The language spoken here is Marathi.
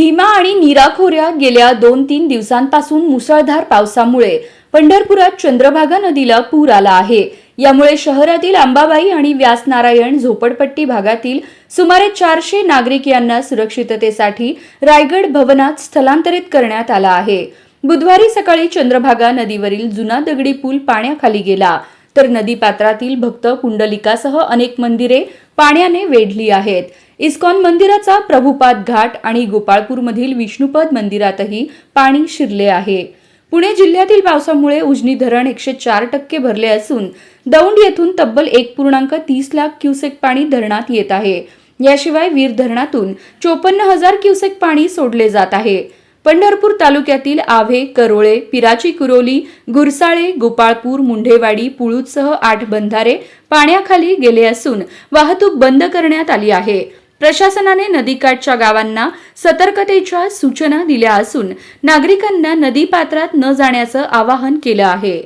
भीमा आणि निराखोऱ्या गेल्या दोन तीन दिवसांपासून मुसळधार पावसामुळे पंढरपुरात चंद्रभागा नदीला पूर आला आहे. यामुळे शहरातील अंबाबाई आणि व्यासनारायण झोपडपट्टी भागातील सुमारे चारशे नागरिक यांना सुरक्षिततेसाठी रायगड भवनात स्थलांतरित करण्यात आला आहे. बुधवारी सकाळी चंद्रभागा नदीवरील जुना दगडी पूल पाण्याखाली गेला. तर नदीपात्रातील भक्त पुंडलिकासह अनेक मंदिरे पाण्याने वेढली आहेत. इस्कॉन मंदिराचा प्रभुपाद घाट आणि गोपाळपूरमधील विष्णुपद मंदिरातही पाणी शिरले आहे. पुणे जिल्ह्यातील पावसामुळे उजनी धरण एकशे चार टक्के भरले असून दौंड येथून तब्बल एक पूर्णांक तीस लाख क्युसेक पाणी धरणात येत आहे. याशिवाय वीर धरणातून चोपन्न हजार क्युसेक पाणी सोडले जात आहे. पंढरपूर तालुक्यातील आव्हे करोळे पिराची कुरोली गुरसाळे गोपाळपूर मुंढेवाडी पुळूदसह आठ बंधारे पाण्याखाली गेले असून वाहतूक बंद करण्यात आली आहे. प्रशासनाने नदीकाठच्या गावांना सतर्कतेच्या सूचना दिल्या असून नागरिकांना नदीपात्रात न जाण्याचं आवाहन केलं आहे.